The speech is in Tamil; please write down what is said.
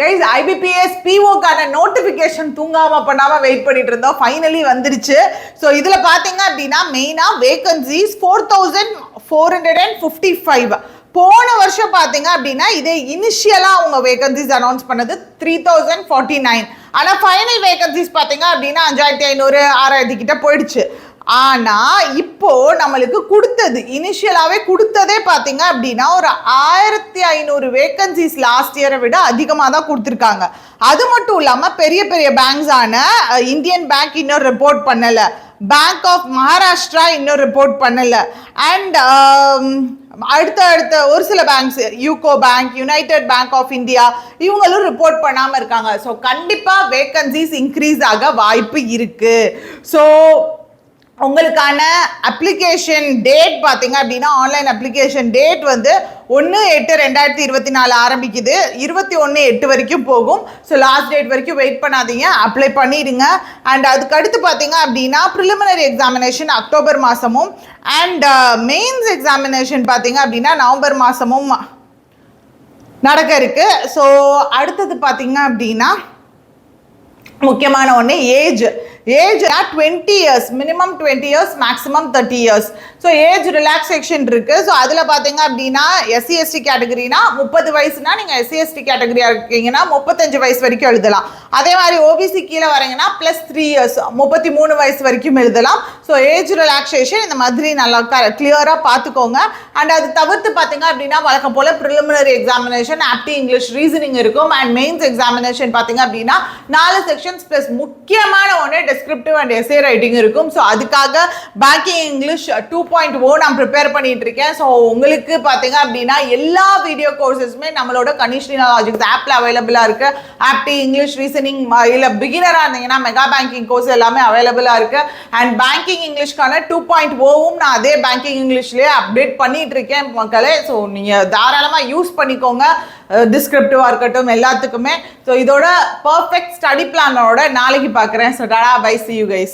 கைஸ் ஐபிபிஎஸ் பிஓக்கான நோட்டிஃபிகேஷன் தூங்காம பண்ணாம வெயிட் பண்ணிட்டு இருந்தோம். ஃபைனலி வந்துருச்சு. ஸோ இதுல பாத்தீங்க அப்படின்னா மெயினா vacancies four thousand four hundred and fifty five போன வருஷம் பாத்தீங்க அப்படின்னா இதே இனிஷியலா அவங்க வேகன்சிஸ் அனௌன்ஸ் பண்ணது த்ரீ தௌசண்ட் ஃபார்ட்டி நைன் ஆனால் ஃபைனல் வேகன்சிஸ் பார்த்தீங்க அப்படின்னா அஞ்சாயிரத்தி ஐநூறு ஆறாயிரத்தி கிட்ட போயிடுச்சு. ஆனா இப்போ நம்மளுக்கு கொடுத்தது இனிஷியலாவே கொடுத்ததே பாத்தீங்க அப்படின்னா ஒரு ஆயிரத்தி ஐநூறு வேகன்சிஸ் லாஸ்ட் இயரை விட அதிகமாக தான் கொடுத்துருக்காங்க. அது மட்டும் இல்லாம பெரிய பெரிய பேங்க்ஸான இந்தியன் பேங்க் இன்னும் ரிப்போர்ட் பண்ணல. பேங்க் ஆஃப் மகாராஷ்டிரா இன்னும் ரிப்போர்ட் பண்ணல. அண்ட் um, அடுத்த அடுத்த ஒரு சில banks UCO bank United Bank of India இவங்களும் ரிப்போர்ட் பண்ணாமல் இருக்காங்க. ஸோ கண்டிப்பாக வேகன்சிஸ் இன்க்ரீஸ் ஆக வாய்ப்பு இருக்குது ஸோ உங்களுக்கான அப்ளிகேஷன் டேட் பார்த்தீங்க அப்படின்னா ஆன்லைன் அப்ளிகேஷன் டேட் வந்து ஒன்று எட்டு ரெண்டாயிரத்தி இருபத்தி நாலு ஆரம்பிக்குது. இருபத்தி ஒன்று எட்டு வரைக்கும் போகும். ஸோ லாஸ்ட் டேட் வரைக்கும் வெயிட் பண்ணாதீங்க. அப்ளை பண்ணிடுங்க. அண்ட் அதுக்கடுத்து பார்த்தீங்க அப்படின்னா ப்ரிலிமினரி எக்ஸாமினேஷன் அக்டோபர் மாதமும் அண்ட் மெயின்ஸ் எக்ஸாமினேஷன் பார்த்தீங்க அப்படின்னா நவம்பர் மாதமும் நடக்க இருக்கு. ஸோ அடுத்தது பார்த்தீங்க அப்படின்னா முக்கியமான ஒன்று age age at 20 years minimum 20 years maximum 30 years. So age relaxation இருக்கு. ஸோ அதில் பார்த்தீங்க அப்படின்னா எஸ்சி எஸ்டி கேட்டகரினா முப்பது வயசுனா நீங்கள் எஸ்சி எஸ்டி கேட்டகரியா இருக்கீங்கன்னா முப்பத்தஞ்சு வயசு வரைக்கும் எழுதலாம். அதே மாதிரி ஓபிசி கீழே வரீங்கன்னா ப்ளஸ் த்ரீ இயர்ஸ் முப்பத்தி மூணு வயசு வரைக்கும் எழுதலாம். ஸோ ஏஜ் ரிலாக்ஸேஷன் இந்த மாதிரி நல்லா கிளியராக பார்த்துக்கோங்க அண்ட் அது தவிர்த்து பார்த்தீங்க அப்படின்னா வழக்கம் போல் preliminary examination aptitude English reasoning இருக்கும். அண்ட் மெயின்ஸ் எக்ஸாமினேஷன் பார்த்தீங்க அப்படின்னா நாலு செக்ஷன்ஸ் ப்ளஸ் முக்கியமான ஒன்று டெஸ்கிரிப்டிவ் அண்ட் எஸ்ஏ ரைட்டிங் இருக்கும். ஸோ அதுக்காக banking English two point O நான் ப்ரிப்பேர் பண்ணிட்டு இருக்கேன் ஸோ உங்களுக்கு பார்த்தீங்க அப்படின்னா எல்லா வீடியோ கோர்சஸுமே நம்மளோட கனிஷ்னினா லாஜிக்ஸ் ஆப்பில் அவைலபிளாக இருக்கு. ஆப்டி இங்கிலீஷ் ரீசனிங் இல்லை பிகினராக இருந்தீங்கன்னா மெகா பேங்கிங் கோர்ஸ் எல்லாமே அவைலபிளாக இருக்கு. அண்ட் பேங்கிங் இங்கிலீஷ்க்கான டூ பாயிண்ட் ஓவும் நான் அதே பேங்கிங் இங்கிலீஷ்லேயே அப்டேட் பண்ணிட்டு இருக்கேன் மக்களே. ஸோ நீங்கள் தாராளமாக யூஸ் பண்ணிக்கோங்க. டிஸ்கிரிப்டிவாக இருக்கட்டும் எல்லாத்துக்குமே. ஸோ இதோட பர்ஃபெக்ட் ஸ்டடி பிளானோட நாளைக்கு பார்க்குறேன். So tata bye see you guys